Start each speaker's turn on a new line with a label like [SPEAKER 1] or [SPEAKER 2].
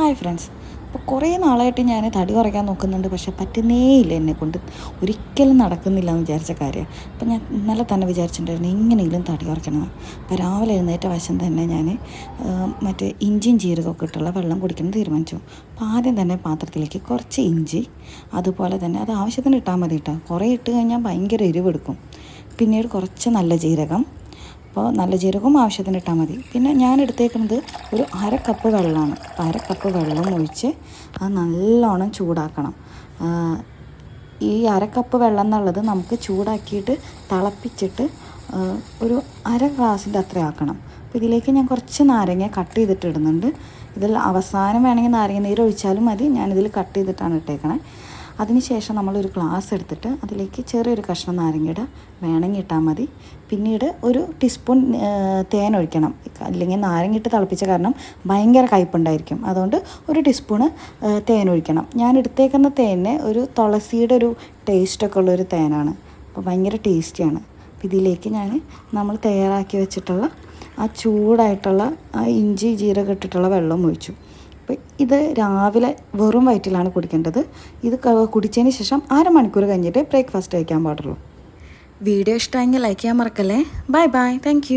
[SPEAKER 1] Hi friends അപ്പോൾ കുറേ നാളായിട്ട് ഞാൻ തടി കുറയ്ക്കാൻ നോക്കുന്നുണ്ട് പക്ഷെ പറ്റുന്നേ ഇല്ല എന്നെ കൊണ്ട്. ഒരിക്കലും നടക്കുന്നില്ല എന്ന് വിചാരിച്ച കാര്യം. അപ്പം ഞാൻ ഇന്നലെ തന്നെ വിചാരിച്ചിട്ടുണ്ടായിരുന്നു എങ്ങനെയെങ്കിലും തടി കുറയ്ക്കണം അപ്പോൾ രാവിലെ എഴുന്നേറ്റ വശം തന്നെ ഞാൻ മറ്റേ ഇഞ്ചിയും ജീരകമൊക്കെ ഇട്ടുള്ള വെള്ളം കുടിക്കണം തീരുമാനിച്ചു. അപ്പോൾ ആദ്യം തന്നെ പാത്രത്തിലേക്ക് കുറച്ച് ഇഞ്ചി അതുപോലെ തന്നെ അത് ആവശ്യത്തിന് ഇട്ടാൽ മതി കേട്ടോ. കുറേ ഇട്ട് കഴിഞ്ഞാൽ ഭയങ്കര എരിവെടുക്കും പിന്നീട് കുറച്ച് നല്ല ജീരകം അപ്പോൾ നല്ല ജീരകവും ആവശ്യത്തിന് ഇട്ടാൽ മതി. പിന്നെ ഞാൻ എടുത്തേക്കുന്നത് ഒരു അര കപ്പ് വെള്ളമാണ്. അപ്പോൾ അര കപ്പ് വെള്ളം ഒഴിച്ച് അത് നല്ലോണം ചൂടാക്കണം. ഈ അര കപ്പ് വെള്ളം എന്നുള്ളത് നമുക്ക് ചൂടാക്കിയിട്ട് തിളപ്പിച്ചിട്ട് ഒരു അര ഗ്ലാസിന്റെ അത്ര ആക്കണം. അപ്പോൾ ഇതിലേക്ക് ഞാൻ കുറച്ച് നാരങ്ങ കട്ട് ചെയ്തിട്ട് ഇടുന്നുണ്ട് ഇതിൽ അവസാനം വേണമെങ്കിൽ നാരങ്ങ നീര് ഒഴിച്ചാലും മതി. ഞാനിതിൽ കട്ട് ചെയ്തിട്ടാണ് ഇട്ടേക്കണേ. അതിനുശേഷം നമ്മളൊരു ഗ്ലാസ് എടുത്തിട്ട് അതിലേക്ക് ചെറിയൊരു കഷ്ണം നാരങ്ങയുടെ വേണമെങ്കിൽ ഇട്ടാൽ മതി. പിന്നീട് ഒരു ടീസ്പൂൺ തേൻ ഒഴിക്കണം. അല്ലെങ്കിൽ നാരങ്ങ ഇട്ട് തിളപ്പിച്ച കാരണം ഭയങ്കര കയ്പുണ്ടായിരിക്കും അതുകൊണ്ട് ഒരു ടീസ്പൂണ് തേൻ ഒഴിക്കണം. ഞാൻ എടുത്തേക്കുന്ന തേനിന് ഒരു തുളസിയുടെ ഒരു ടേസ്റ്റൊക്കെ ഉള്ളൊരു തേനാണ്. അപ്പോൾ ഭയങ്കര ടേസ്റ്റിയാണ് ഇതിലേക്ക് ഞാൻ നമ്മൾ തയ്യാറാക്കി വെച്ചിട്ടുള്ള ആ ചൂടായിട്ടുള്ള ആ ഇഞ്ചി ജീരകം ഇട്ടിട്ടുള്ള വെള്ളം ഒഴിച്ചു. ഇത് രാവിലെ വെറും വയറ്റിലാണ് കുടിക്കേണ്ടത്. ഇത് കുടിച്ചതിന് ശേഷം അരമണിക്കൂർ കഴിഞ്ഞിട്ട് ബ്രേക്ക്ഫാസ്റ്റ് കഴിക്കാൻ പാടുള്ളൂ. വീഡിയോ ഇഷ്ടമെങ്കിൽ ലൈക്ക് ചെയ്യാൻ മറക്കല്ലേ? Bye bye thank